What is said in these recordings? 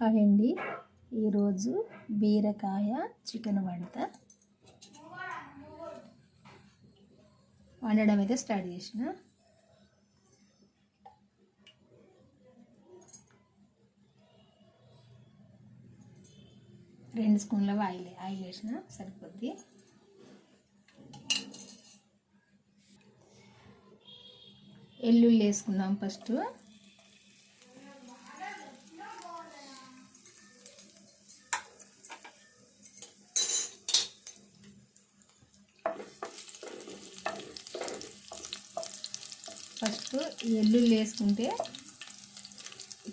Hi అండి ఈరోజు బీరకాయ చికెన్ వంట. వండడం అయితే స్టార్ట్ చేసిన. రెండు స్పూన్ల ఆయిల్ ఆయిల్ వేసిన సరిపోద్ది. ఎల్లుల్లి వేసుకుందాం ఫస్ట్ ఫస్ట్ ఎల్లుల్లి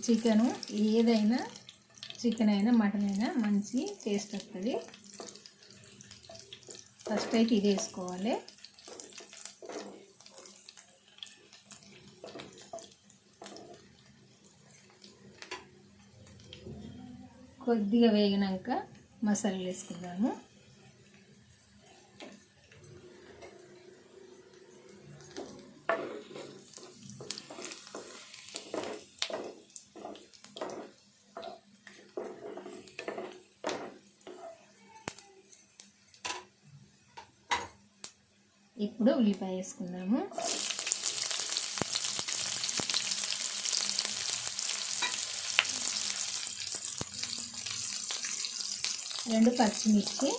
చికెను ఏదైనా చికెన్ అయినా మటన్ అయినా మంచి టేస్ట్ వస్తుంది. ఫస్ట్ అయితే ఇది వేసుకోవాలి. కొద్దిగా వేగినాక మసాలాలు వేసుకుందాము. ఇప్పుడు ఉల్లిపాయ వేసుకుందాము. రెండు పచ్చిమిర్చి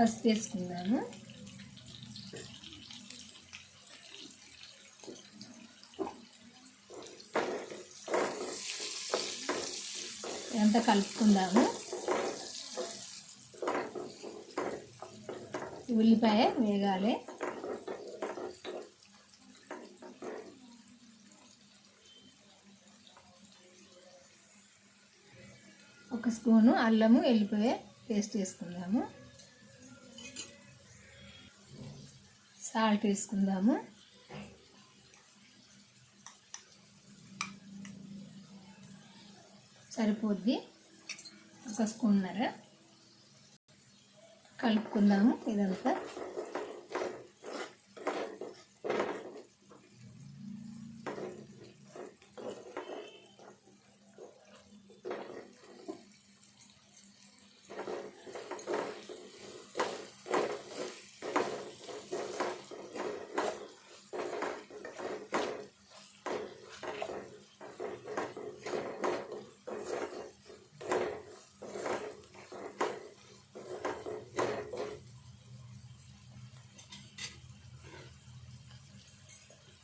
పసుపు వేసుకుందాము. ఎంత కలుపుకుందాము. ఉల్లిపాయ వేగాలి. ఒక స్పూను అల్లము వెళ్ళిపోయే పేస్ట్ వేసుకుందాము. సాల్ట్ వేసుకుందాము. సరిపోద్ది. ఒక స్పూన్నర కలుపుకుందాము ఇదంతా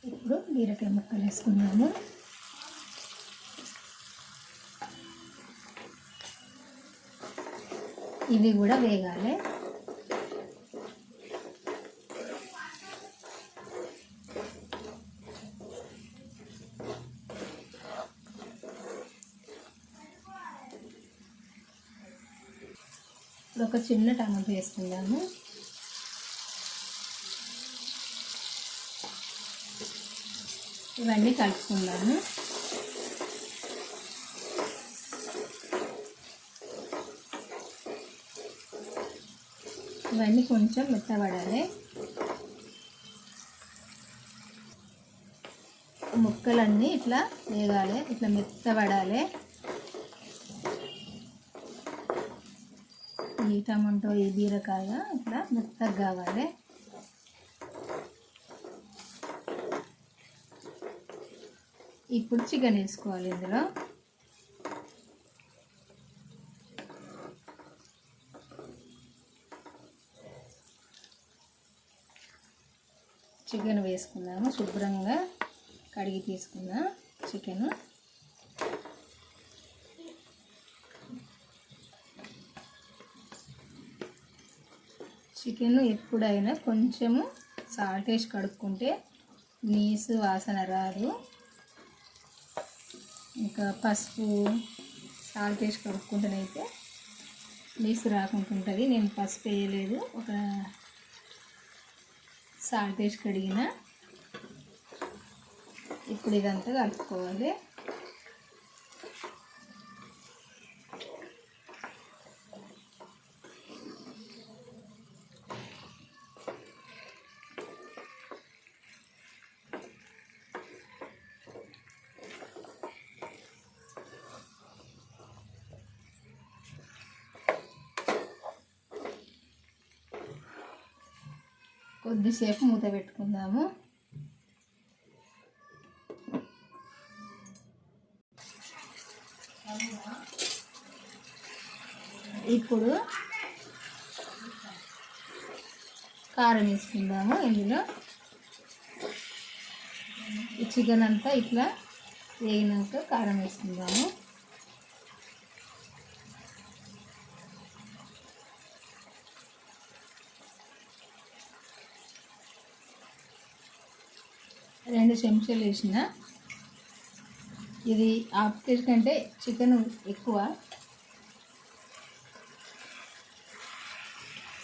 ఇప్పుడు బీరకాయ ముక్కలు వేసుకున్నాము. ఇవి కూడా వేగాలి. ఒక చిన్న టమాటో వేసుకుందాము. ఇవన్నీ కలుపుకుందాము. ఇవన్నీ కొంచెం మెత్తబడాలి. ముక్కలన్నీ ఇట్లా వేగాలి ఇట్లా మెత్తబడాలి. ఈ టమాటో ఈ బీరకాయ ఇట్లా మెత్తగా కావాలి. ఇప్పుడు చికెన్ వేసుకోవాలి ఇందులో. చికెన్ వేసుకుందాము శుభ్రంగా కడిగి తీసుకుందాం చికెన్. చికెన్ ఎప్పుడైనా కొంచెము సాల్ట్ వేసి కడుక్కుంటే నీసు వాసన రాదు. ఇంకా పసుపు సాల్ట్ వేసి కడుక్కుంటేనైతే నీసు రాకుండా ఉంటుంది నేను పసుపు వేయలేదు. ఒక సాల్ట్ వేసి కడిగిన. ఇప్పుడు ఇదంతా కలుపుకోవాలి. కొద్దిసేపు మూత పెట్టుకుందాము. ఇప్పుడు కారం వేసుకుందాము ఇందులో. ఈ చికెన్ అంతా ఇట్లా వేగినాక కారం వేసుకుందాము. రెండు చెంచాలు వేసిన. ఇది హాఫ్ కేజీ కంటే చికెన్ ఎక్కువ.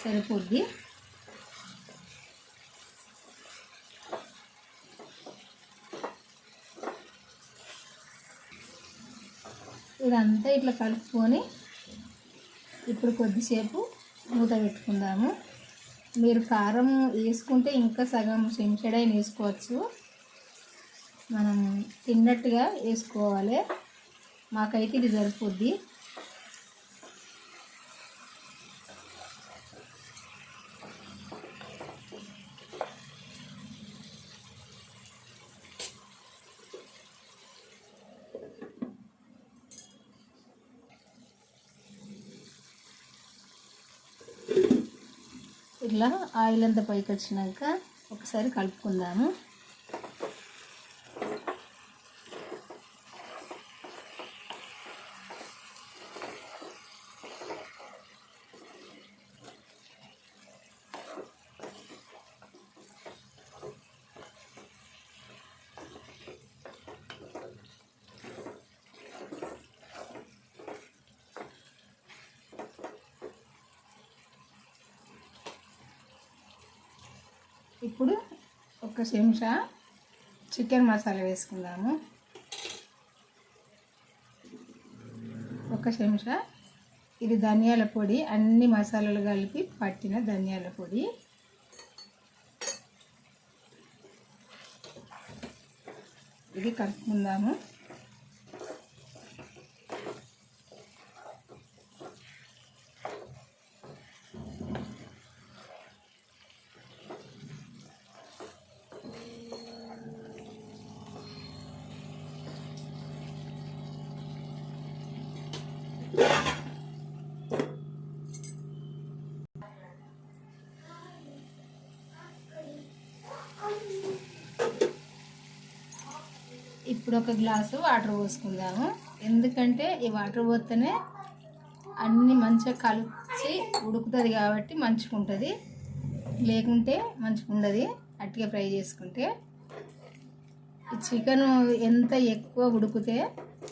సరిపోద్ది. ఇదంతా ఇట్లా కలుపుకొని ఇప్పుడు కొద్దిసేపు మూత పెట్టుకుందాము. మీరు కారం వేసుకుంటే ఇంకా సగం చెంచడైన వేసుకోవచ్చు. మనం తిన్నట్టుగా వేసుకోవాలి. మాకైతే ఇది సరిపోద్ది. ఇట్లా ఆయిల్ అంతా పైకి వచ్చినాక ఒకసారి కలుపుకుందాము. ఇప్పుడు ఒక చెంచా చికెన్ మసాలా వేసుకుందాము. ఒక చెంచా ఇది ధనియాల పొడి అన్ని మసాలాలు కలిపి పట్టిన ధనియాల పొడి. ఇది కలుపుకుందాము. ఇప్పుడు ఒక గ్లాసు వాటర్ పోసుకుందాము. ఎందుకంటే ఈ వాటర్ పోతేనే అన్నీ మంచిగా కలిసి ఉడుకుతుంది కాబట్టి మంచిగా ఉంటుంది లేకుంటే మంచిగా ఉండదు అట్టిగా ఫ్రై చేసుకుంటే ఈ చికెన్ ఎంత ఎక్కువ ఉడికితే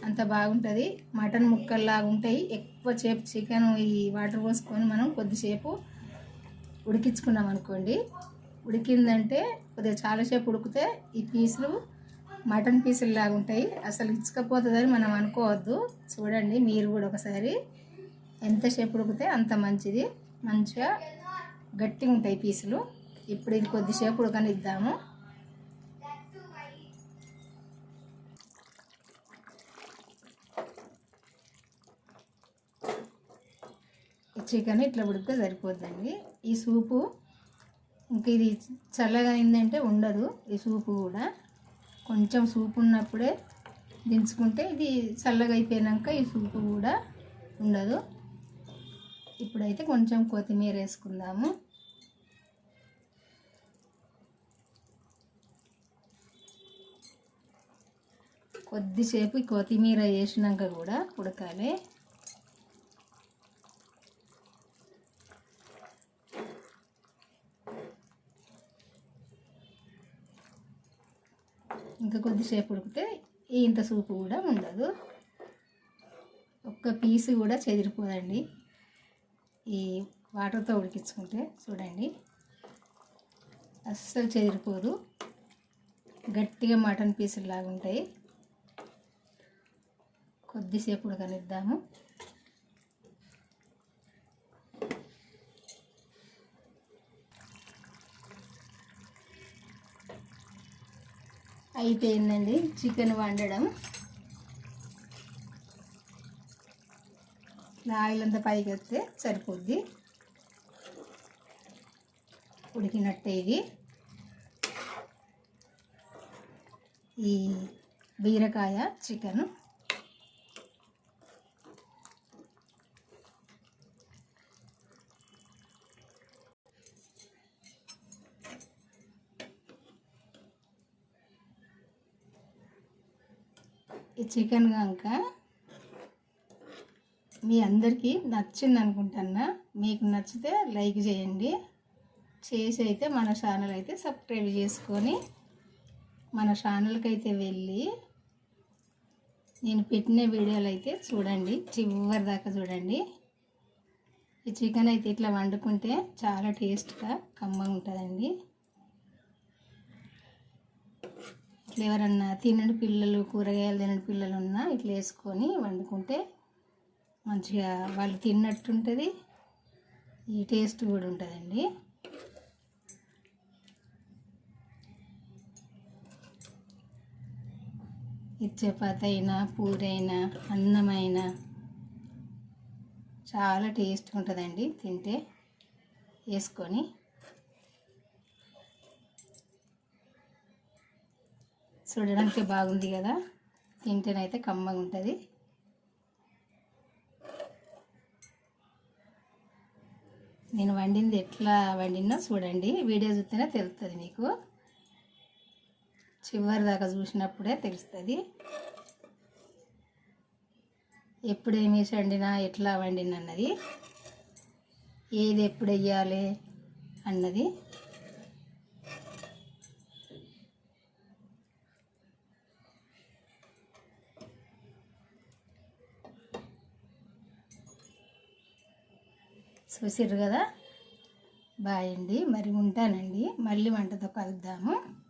అంత బాగుంటుంది. మటన్ ముక్కల్లాగా ఉంటాయి. ఎక్కువ సేపు చికెన్ ఈ వాటర్ పోసుకొని మనం కొద్దిసేపు ఉడికించుకున్నాం అనుకోండి ఉడికిందంటే కొద్దిగా చాలాసేపు ఉడికితే ఈ పీసులు మటన్ పీసులు లాగా ఉంటాయి. అసలు ఇచ్చకపోతుందని మనం అనుకోవద్దు. చూడండి మీరు కూడా ఒకసారి ఎంతసేపు ఉడికితే అంత మంచిది. మంచిగా గట్టిగా ఉంటాయి పీసులు. ఇప్పుడు ఇది కొద్దిసేపు ఉడకనిద్దాము. చికెన్ ఇట్లా ఉడికితే సరిపోద్దండి. ఈ సూపు ఇంక ఇది చల్లగా అయిందంటే ఉండదు. ఈ సూపు కూడా. కొంచెం సూపు ఉన్నప్పుడే దించుకుంటే ఇది చల్లగా అయిపోయాక ఈ సూపు కూడా ఉండదు. ఇప్పుడైతే కొంచెం కొత్తిమీర వేసుకుందాము. కొద్దిసేపు కొత్తిమీర వేసినాక కూడా ఉడకాలి. ఇంకా కొద్దిసేపు ఉడికితే ఇంత సూపు కూడా ఉండదు. ఒక్క పీసు కూడా చెదిరిపోదండి. ఈ వాటర్తో ఉడికించుకుంటే చూడండి. అస్సలు చెదిరిపోదు. గట్టిగా మటన్ పీసులు లాగా ఉంటాయి. కొద్దిసేపు ఉడకనిద్దాము. అయిపోయిందండి చికెన్ వండడం. ఆయిల్ అంతా పైకి వస్తే సరిపోద్ది. ఉడికినట్టే ఇది. ఈ బీరకాయ చికెను. ఈ చికెన్ కనుక మీ అందరికీ నచ్చింది అనుకుంటున్నా మీకు నచ్చితే లైక్ చేయండి. చేసి అయితే మన ఛానల్ అయితే సబ్స్క్రైబ్ చేసుకొని మన ఛానల్కి అయితే వెళ్ళి నేను పెట్టిన వీడియోలు అయితే చూడండి చివరి దాకా చూడండి. ఈ చికెన్ అయితే ఇట్లా వండుకుంటే చాలా టేస్ట్గా కమ్మగా ఉంటుందండి. ఇట్లా ఎవరన్నా తినని పిల్లలు కూరగాయలు తినని పిల్లలు ఉన్నా ఇట్లా వేసుకొని వండుకుంటే మంచిగా వాళ్ళు తిన్నట్టు ఉంటుంది ఈ టేస్ట్ కూడా ఉంటుందండి. ఇది చపాతి అయినా పూరైనా అయినా అన్నమైనా చాలా టేస్ట్ ఉంటుందండి తింటే. వేసుకొని చూడడానికి బాగుంది కదా. తింటేనైతే కమ్మగా ఉంటుంది. నేను వండింది ఎట్లా వండినో చూడండి. వీడియో చూస్తేనే తెలుస్తుంది మీకు. చివరి దాకా చూసినప్పుడే తెలుస్తుంది. ఎప్పుడు ఏమి వేసి వండినా ఎట్లా వండినా అన్నది. ఏది ఎప్పుడు వేయాలి అన్నది. చూసిర్రు కదా? బాయ్ అండి. మరి ఉంటానండి. మళ్ళీ వంటతో కలుద్దాము.